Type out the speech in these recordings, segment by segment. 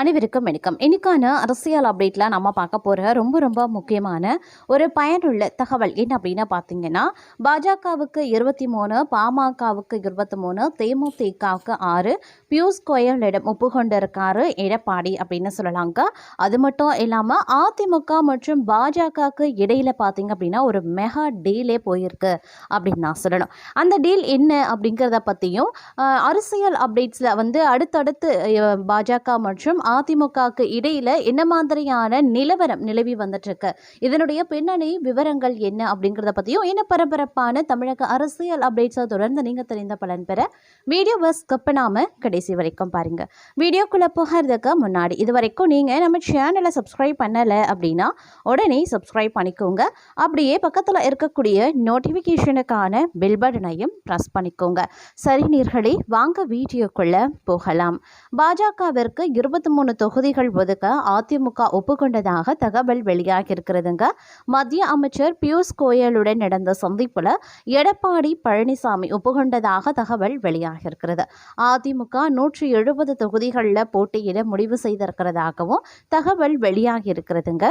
அனைவருக்கும் வணக்கம். இன்னைக்கான அரசியல் அப்டேட்டில் நம்ம பார்க்க போகிற ரொம்ப ரொம்ப முக்கியமான ஒரு பயனுள்ள தகவல் என்ன அப்படின்னு பார்த்தீங்கன்னா பாஜகவுக்கு இருபத்தி மூணு பாமகவுக்கு இருபத்தி மூணு தேமுதிகவுக்கு ஆறு பியூஷ் கோயலிடம் ஒப்புக்கொண்டிருக்காரு எடப்பாடி அப்படின்னு சொல்லலாங்க. அது மட்டும் இல்லாமல் அதிமுக மற்றும் பாஜகவுக்கு இடையில் பார்த்தீங்க அப்படின்னா ஒரு மெகா டீலே போயிருக்கு அப்படின்னு நான் சொல்லணும். அந்த டீல் என்ன அப்படிங்கிறத பற்றியும் அரசியல் அப்டேட்ஸில் வந்து அடுத்தடுத்து பாஜக மற்றும் அதிமுகவுக்கு இடையில என்ன மாதிரியான நிலவரம் நிலவி வந்துட்டு இருக்கு இதனுடைய பின்னணி விவரங்கள் என்ன அப்படிங்கிறத பற்றியும் என்ன பரபரப்பான தமிழக அரசியல் அப்டேட்ஸை தொடர்ந்து நீங்கள் தெரிந்த பலன் பெற வீடியோ பஸ் பண்ணாமல் கடைசி வரைக்கும் பாருங்க. வீடியோக்குள்ளே போகிறதுக்கு முன்னாடி இது வரைக்கும் நீங்கள் நம்ம சேனலை சப்ஸ்கிரைப் பண்ணலை அப்படின்னா உடனே சப்ஸ்கிரைப் பண்ணிக்கோங்க. அப்படியே பக்கத்தில் இருக்கக்கூடிய நோட்டிஃபிகேஷனுக்கான பெல் பட்டனையும் ப்ரெஸ் பண்ணிக்கோங்க. சரி நீர்களே வாங்க வீடியோக்குள்ள போகலாம். பாஜகவிற்கு இருபத்தி மூணு தொகுதிகள் ஒதுக்க அதிமுக ஒப்புக்கொண்டதாக தகவல் வெளியாகியிருக்கிறதுங்க. மத்திய அமைச்சர் பியூஷ் கோயலுடன் நடந்த சந்திப்பில் எடப்பாடி பழனிசாமி ஒப்புக்கொண்டதாக தகவல் வெளியாகியிருக்கிறது. அதிமுக நூற்றி எழுபது தொகுதிகளில் போட்டியிட முடிவு செய்திருக்கிறதாகவும் தகவல் வெளியாகியிருக்கிறதுங்க.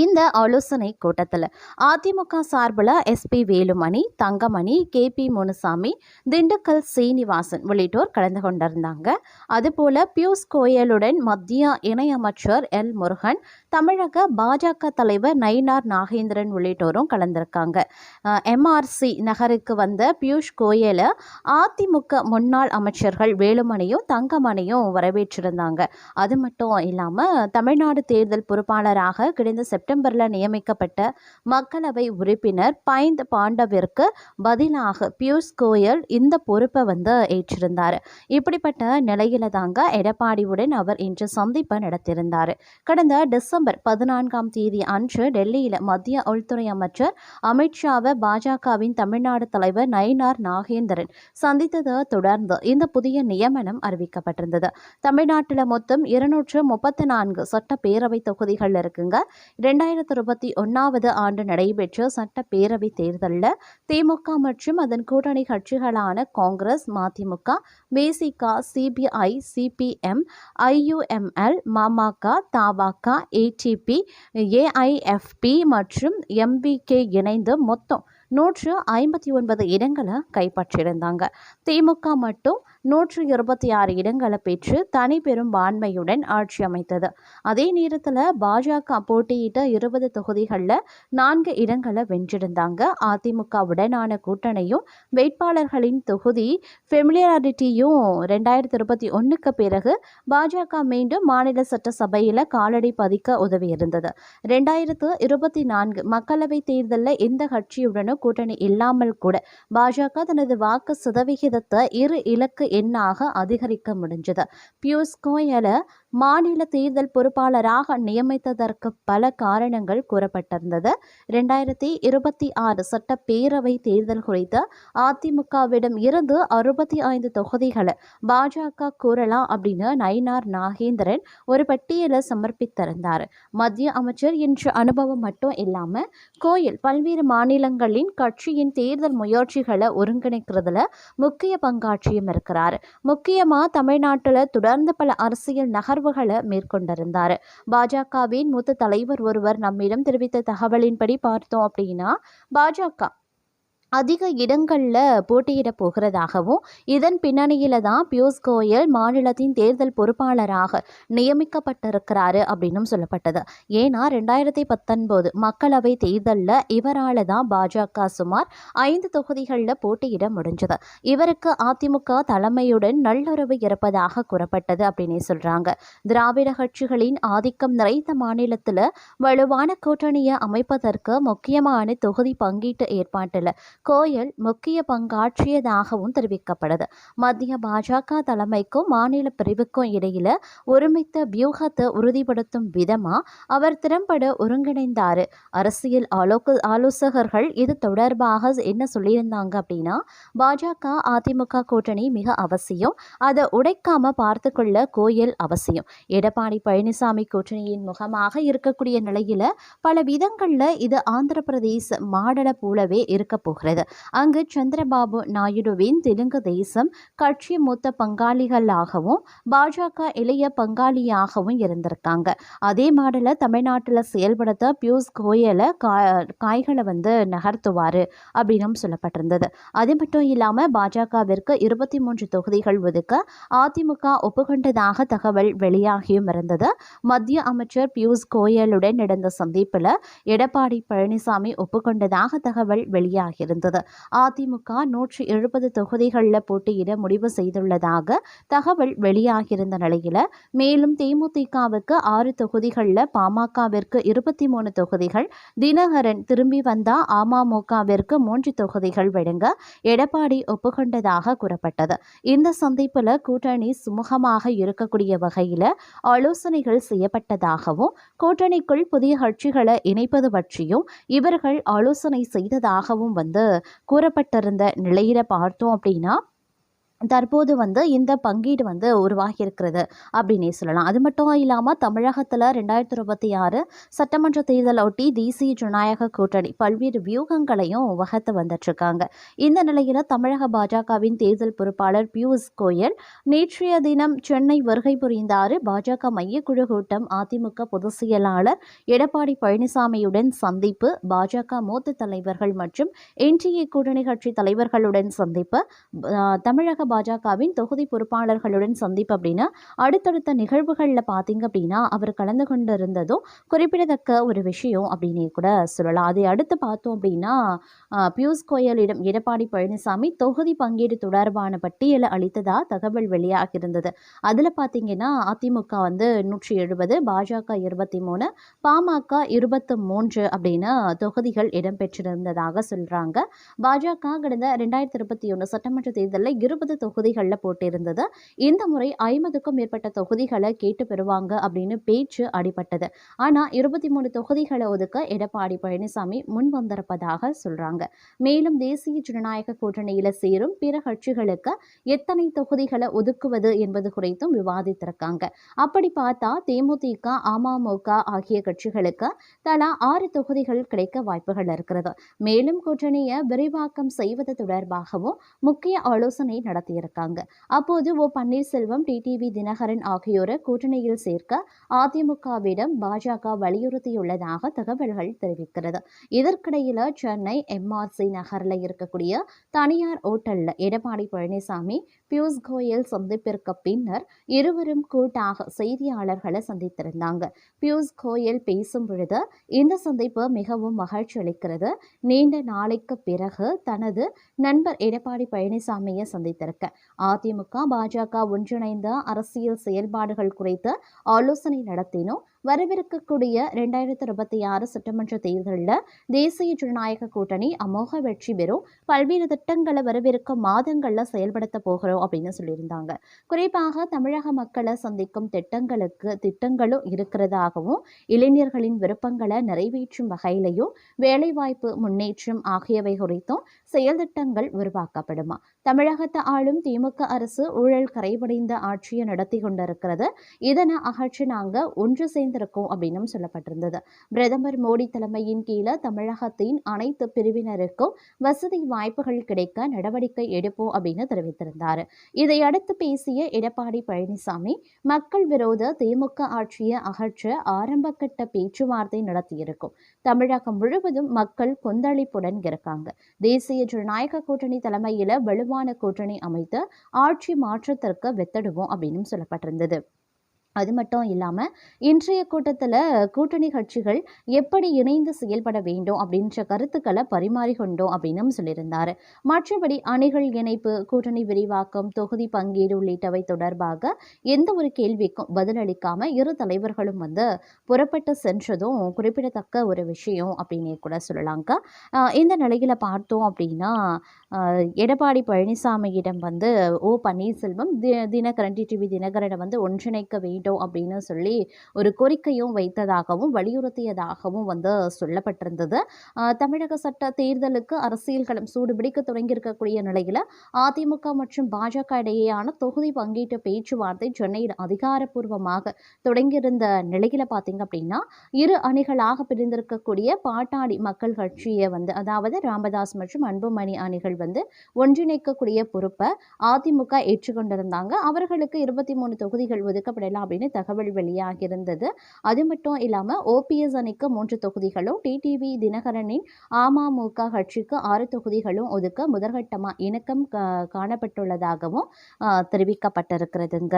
இந்த ஆலோசனை கூட்டத்தில் அதிமுக சார்பில் SP Velumani Thangamani K P Munusamy Dindigul Srinivasan உள்ளிட்டோர் கலந்து கொண்டிருந்தாங்க. அதுபோல பியூஷ் கோயலுடன் மத்திய இணையமைச்சர் எல் முருகன் தமிழக பாஜக தலைவர் நயினார் நாகேந்திரன் உள்ளிட்டோரும் கலந்திருக்காங்க. எம்ஆர்சி நகருக்கு வந்த பியூஷ் கோயலை அதிமுக முன்னாள் அமைச்சர்கள் வேலுமணியும் தங்கமணியும் வரவேற்றிருந்தாங்க. அது மட்டும் இல்லாமல் தமிழ்நாடு தேர்தல் பொறுப்பாளராக கிடைந்த செப்டம்பர் செப்டம்பரில் நியமிக்கப்பட்ட மக்களவை உறுப்பினர் பைந்த் பாண்டவிற்கு பதிலாக பியூஷ் கோயல் இந்த பொறுப்பை வந்து ஏற்றிருந்தார். இப்படிப்பட்ட நிலையில தாங்க எடப்பாடியுடன் அவர் இன்று சந்திப்பை நடத்தியிருந்தார். கடந்த டிசம்பர் பதினான்காம் தேதி அன்று டெல்லியில் மத்திய உள்துறை அமைச்சர் அமித்ஷாவை பாஜகவின் தமிழ்நாடு தலைவர் நயினார் நாகேந்திரன் சந்தித்ததை தொடர்ந்து இந்த புதிய நியமனம் அறிவிக்கப்பட்டிருந்தது. தமிழ்நாட்டில் மொத்தம் இருநூற்று முப்பத்தி நான்கு சட்டப்பேரவை தொகுதிகள் இருக்குங்க. ரெண்டாயிரத்தி இருபத்தி ஒன்றாவது ஆண்டு நடைபெற்ற சட்டப்பேரவை தேர்தலில் திமுக மற்றும் அதன் கூட்டணி கட்சிகளான காங்கிரஸ் மதிமுக பிசிக CPI CPM IUML Mamaka தவாக ADP ஏஐஎஃப்பி மற்றும் எம்பிகே இணைந்து மொத்தம் நூற்று ஐம்பத்தி ஒன்பது இடங்களை கைப்பற்றியிருந்தாங்க. திமுக மட்டும் நூற்று இருபத்தி ஆறு இடங்களை பெற்று தனி பெரும்பான்மையுடன் ஆட்சி அமைத்தது. அதே நேரத்தில் பாஜக போட்டியிட்ட இருபது தொகுதிகளில் நான்கு இடங்களை வென்றிருந்தாங்க. அதிமுகவுடனான கூட்டணியும் வேட்பாளர்களின் தொகுதி ஃபெமிலியாரிட்டியும் ரெண்டாயிரத்தி இருபத்தி ஒன்றுக்கு பிறகு பாஜக மீண்டும் மாநில சட்டசபையில் காலடி பதிக்க உதவியிருந்தது ரெண்டாயிரத்து இருபத்தி நான்கு மக்களவைத் தேர்தலில் எந்த கட்சியுடனும் கூட்டணி இல்லாமல் கூட பாஜக தனது வாக்கு சதவிகிதத்தை இரு இலக்கு எண்ணாக அதிகரிக்க முடிஞ்சது. பியூஸ் கோயலை மாநில தேர்தல் பொறுப்பாளராக நியமித்ததற்கு பல காரணங்கள் கூறப்பட்டிருந்தது. ரெண்டாயிரத்தி இருபத்தி ஆறு சட்டப்பேரவை தேர்தல் குறித்து அதிமுகவிடம் இருந்து அறுபத்தி ஐந்து தொகுதிகளை பாஜக கூறலாம் அப்படின்னு நயினார் நாகேந்திரன் ஒரு பட்டியலை சமர்ப்பித்திருந்தார். மத்திய அமைச்சர் என்ற அனுபவம் மட்டும் இல்லாமல் கோயில் பல்வேறு மாநிலங்களின் கட்சியின் தேர்தல் முயற்சிகளை ஒருங்கிணைக்கிறதுல முக்கிய பங்காற்றியும் இருக்கிறார். முக்கியமாக தமிழ்நாட்டில் தொடர்ந்து பல அரசியல் நகர்வுகளை மேற்கொண்டிருந்தார். பாஜகவின் மூத்த தலைவர் ஒருவர் நம்மிடம் தெரிவித்த தகவலின்படி பார்த்தோம் அப்படின்னா பாஜக அதிக இடங்களில் போட்டியிட போகிறதாகவும் இதன் பின்னணியில் தான் பியூஷ் கோயல் மாநிலத்தின் தேர்தல் பொறுப்பாளராக நியமிக்கப்பட்டிருக்கிறாரு அப்படின்னும் சொல்லப்பட்டது. ஏன்னா ரெண்டாயிரத்தி பத்தொன்பது மக்களவை தேர்தலில் இவரால் தான் பாஜக சுமார் ஐந்து தொகுதிகளில் போட்டியிட முடிஞ்சது. இவருக்கு அதிமுக தலைமையுடன் நல்லுறவு இருப்பதாக கூறப்பட்டது அப்படின்னே சொல்கிறாங்க திராவிட கட்சிகளின் ஆதிக்கம் நிறைந்த மாநிலத்தில் வலுவான கூட்டணியை அமைப்பதற்கு முக்கியமான தொகுதி பங்கீட்டு ஏற்பாட்டில் கோயல் முக்கிய பங்காற்றியதாகவும் தெரிவிக்கப்படுது மத்திய பாஜக தலைமைக்கும் மாநில பிரிவுக்கும் இடையில ஒருமித்த வியூகத்தை உறுதிப்படுத்தும் விதமா அவர் திறம்பட ஒருங்கிணைந்தார். அரசியல் ஆலோக ஆலோசகர்கள் இது தொடர்பாக என்ன சொல்லியிருந்தாங்க அப்படின்னா பாஜக அதிமுக கூட்டணி மிக அவசியம். அதை உடைக்காம பார்த்து கொள்ள கோயல் அவசியம். எடப்பாடி பழனிசாமி கூட்டணியின் முகமாக இருக்கக்கூடிய நிலையில பல விதங்கள்ல இது ஆந்திர பிரதேச மாடலை போலவே இருக்க போகிறது சொல்லப்படுது அங்கு சந்திரபாபு நாயுடுவின் தெலுங்கு தேசம் கட்சி மூத்த பங்காளிகளாகவும் பாஜக இளைய பங்காளியாகவும் இருந்திருக்காங்க. அதே மாடல தமிழ்நாட்டில் செயல்படுத்த பியூஷ் கோயலை காய்களை வந்து நகர்த்துவார் அப்படின்னும் சொல்லப்பட்டிருந்தது. அது மட்டும் இல்லாமல் பாஜகவிற்கு இருபத்தி மூன்று தொகுதிகள் ஒதுக்க அதிமுக ஒப்புக்கொண்டதாக தகவல் வெளியாகியும் இருந்தது. மத்திய அமைச்சர் பியூஷ் கோயலுடன் நடந்த சந்திப்பில் எடப்பாடி பழனிசாமி ஒப்புக்கொண்டதாக தகவல் வெளியாகியிருந்தது. அதிமுக நூற்றி எழுபது தொகுதிகளில் போட்டியிட முடிவு செய்துள்ளதாக தகவல் வெளியாகியிருந்த நிலையில் மேலும் தேமுதிகவுக்கு ஆறு தொகுதிகளில் பாமகவிற்கு இருபத்தி மூணு தொகுதிகள் தினகரன் திரும்பி வந்தா அமமுகவிற்கு மூன்று தொகுதிகள் வழங்க எடப்பாடி ஒப்புக்கொண்டதாக கூறப்பட்டது. இந்த சந்திப்பில் கூட்டணி சுமூகமாக இருக்கக்கூடிய வகையில் ஆலோசனைகள் செய்யப்பட்டதாகவும் கூட்டணிக்குள் புதிய கட்சிகளை இணைப்பது பற்றியும் இவர்கள் ஆலோசனை செய்ததாகவும் வந்து கூறப்பட்டிருந்த நிலையில பார்த்தோம் அப்படின்னா தற்போது வந்து இந்த பங்கீடு வந்து உருவாகியிருக்கிறது அப்படின்னே சொல்லலாம். அது மட்டும் இல்லாமல் தமிழகத்தில் ரெண்டாயிரத்தி இருபத்தி ஆறு சட்டமன்ற தேர்தலை ஒட்டி தேசிய ஜனநாயக கூட்டணி பல்வேறு வியூகங்களையும் வகுத்து வந்துட்டுருக்காங்க. இந்த நிலையில் தமிழக பாஜகவின் தேர்தல் பொறுப்பாளர் பியூஷ் கோயல் நேற்றைய தினம் சென்னை வருகை புரிந்தார். பாஜக மையக்குழு கூட்டம் அதிமுக பொதுச் செயலாளர் எடப்பாடி பழனிசாமியுடன் சந்திப்பு பாஜக மூத்த தலைவர்கள் மற்றும் என்டிஏ கூட்டணி கட்சி தலைவர்களுடன் சந்திப்பு தமிழக பாஜகவின் தொகுதி பொறுப்பாளர்களுடன் சந்திப்பு அப்படின்னா அடுத்தடுத்த நிகழ்வுகளில் பார்த்தீங்க அப்படின்னா அவர் கலந்து கொண்டிருந்ததும் குறிப்பிடத்தக்க ஒரு விஷயம் அப்படின்னே கூட சொல்லலாம். அதை அடுத்து பார்த்தோம் அப்படின்னா பியூஷ் கோயலிடம் எடப்பாடி பழனிசாமி தொகுதி பங்கீடு தொடர்பான பட்டியலை அளித்ததா தகவல் வெளியாகியிருந்தது. அதில் பார்த்தீங்கன்னா அதிமுக வந்து நூற்றி எழுபது பாஜக இருபத்தி மூணு பாமக இருபத்து மூன்று அப்படின்னு தொகுதிகள் இடம்பெற்றிருந்ததாக சொல்கிறாங்க பாஜக கடந்த ரெண்டாயிரத்தி இருபத்தி ஒன்று சட்டமன்ற தேர்தலில் இருபது தொகுதிகளில் போட்டிருந்தது. இந்த முறை ஐம்பதுக்கும் மேற்பட்ட தொகுதிகளை கேட்டு பெறுவாங்க அப்படின்னு பேச்சு அடிபட்டது. ஆனால் இருபத்தி மூணு தொகுதிகளை ஒதுக்க எடப்பாடி பழனிசாமி முன் வந்திருப்பதாக சொல்கிறாங்க மேலும் தேசிய ஜனநாயக கூட்டணியில் சேரும் பிற கட்சிகளுக்கு எத்தனை தொகுதிகளை ஒதுக்குவது என்பது குறித்தும் விவாதித்திருக்காங்க. அப்படி பார்த்தா தேமுதிக அமமுக ஆகிய கட்சிகளுக்கு தலா ஆறு தொகுதிகள் கிடைக்க வாய்ப்புகள் இருக்கிறது. மேலும் கூட்டணியை விரிவாக்கம் செய்வது தொடர்பாகவும் முக்கிய ஆலோசனை நடத்த நடத்தியிருக்காங்க அப்போது ஓ பன்னீர்செல்வம் டிடிவி தினகரன் ஆகியோரை கூட்டணியில் சேர்க்க அதிமுகவிடம் பாஜக வலியுறுத்தியுள்ளதாக தகவல்கள் தெரிவிக்கிறது. இதற்கிடையில் சென்னை எம்ஆர்சி நகரில் இருக்கக்கூடிய தனியார் ஓட்டலில் எடப்பாடி பழனிசாமி பியூஷ் கோயல் சந்திப்பிற்கு பின்னர் இருவரும் கூட்டாக செய்தியாளர்களை சந்தித்திருந்தாங்க. பியூஷ் கோயல் பேசும் பொழுது இந்த சந்திப்பு மிகவும் மகிழ்ச்சி அளிக்கிறது. நீண்ட நாளைக்கு பிறகு தனது நண்பர் எடப்பாடி பழனிசாமியை சந்தித்திருக்கிறார். சந்தித்திருக்க அதிமுக பாஜக ஒன்றிணைந்த அரசியல் செயல்பாடுகள் குறித்து ஆலோசனை நடத்தினோம். வரவிருக்கக்கூடிய ரெண்டாயிரத்தி இருபத்தி ஆறு சட்டமன்ற தேர்தலில் தேசிய ஜனநாயக கூட்டணி அமோக வெற்றி பெறும். பல்வேறு திட்டங்களை வரவிருக்க மாதங்களில் செயல்படுத்த போகிறோம் அப்படின்னு சொல்லியிருந்தாங்க. குறிப்பாக தமிழக மக்களை சந்திக்கும் திட்டங்களுக்கு திட்டங்களும் இருக்கிறதாகவும் இளைஞர்களின் விருப்பங்களை நிறைவேற்றும் வகையிலையும் வேலைவாய்ப்பு முன்னேற்றம் ஆகியவை குறித்தும் செயல் திட்டங்கள் உருவாக்கப்படுமா. தமிழகத்தை ஆளும் திமுக அரசு ஊழல் கரைபடைந்த ஆட்சியை நடத்தி கொண்டிருக்கிறது. இதனை அகற்றி நாங்கள் ஒன்று சேர்ந்திருக்கோம் அப்படின்னும் சொல்லப்பட்டிருந்தது. பிரதமர் மோடி தலைமையின் கீழே தமிழகத்தின் அனைத்து பிரிவினருக்கும் வசதி வாய்ப்புகள் கிடைக்க நடவடிக்கை எடுப்போம் அப்படின்னு தெரிவித்திருந்தார். இதையடுத்து பேசிய எடப்பாடி பழனிசாமி மக்கள் விரோத திமுக ஆட்சியை அகற்ற ஆரம்பகட்ட பேச்சுவார்த்தை நடத்தியிருக்கும். தமிழகம் முழுவதும் மக்கள் கொந்தளிப்புடன் இருக்காங்க. தேசிய ஜனநாயக கூட்டணி தலைமையில வலுவான கூட்டணி அமைத்து ஆட்சி மாற்றத்திற்கு வித்திடுவோம் அப்படின்னு சொல்லப்பட்டிருந்தது. அது மட்டும் இல்லாமல் இன்றைய கூட்டத்தில் கூட்டணி கட்சிகள் எப்படி இணைந்து செயல்பட வேண்டும் அப்படின்ற கருத்துக்களை பரிமாறிக்கொண்டோம் அப்படின்னும் சொல்லியிருந்தார். மற்றபடி அணிகள் இணைப்பு கூட்டணி விரிவாக்கம் தொகுதி பங்கீடு உள்ளிட்டவை தொடர்பாக எந்த ஒரு கேள்விக்கும் பதிலளிக்காம இரு தலைவர்களும் வந்து புறப்பட்டு சென்றதும் குறிப்பிடத்தக்க ஒரு விஷயம் அப்படின்னே கூட சொல்லலாங்க இந்த நிலையில் பார்த்தோம் அப்படின்னா எடப்பாடி பழனிசாமியிடம் வந்து O Panneerselvam T Dinakaran TTV தினகரனை வந்து ஒன்றிணைக்க வேண்டும் அப்படின்னு சொல்லி ஒரு கோரிக்கையும் வைத்ததாகவும் வலியுறுத்தியதாகவும் வந்து சொல்லப்பட்டிருந்தது. தமிழக சட்ட தேர்தலுக்கு அரசியல் களம் சூடுபிடிக்க தொடங்கியிருக்கக்கூடிய நிலையில் அதிமுக மற்றும் பாஜக இடையேயான தொகுதி பங்கீட்டு பேச்சுவார்த்தை சென்னையில் அதிகாரப்பூர்வமாக தொடங்கியிருந்த நிலையில் பார்த்தீங்க அப்படின்னா இரு அணிகளாக பிரிந்திருக்கக்கூடிய பாட்டாளி மக்கள் கட்சியை வந்து அதாவது ராமதாஸ் மற்றும் அன்புமணி அணிகள் வந்து ஒன்றிணைக்கக்கூடிய பொறுப்பை அதிமுக ஏற்றுக்கொண்டிருந்தாங்க. அவர்களுக்கு இருபத்தி மூணு தொகுதிகள் ஒதுக்கப்படலாம் அப்படின்னு தகவல் வெளியாகியிருந்தது. அது மட்டும் இல்லாமல் ஓபிஎஸ் அணிக்கு மூன்று தொகுதிகளும் டிடிவி தினகரனின் அமமுக கட்சிக்கு ஆறு தொகுதிகளும் ஒதுக்க முதற்கட்டமாக இணக்கம் காணப்பட்டுள்ளதாகவும் தெரிவிக்கப்பட்டிருக்கிறதுங்க.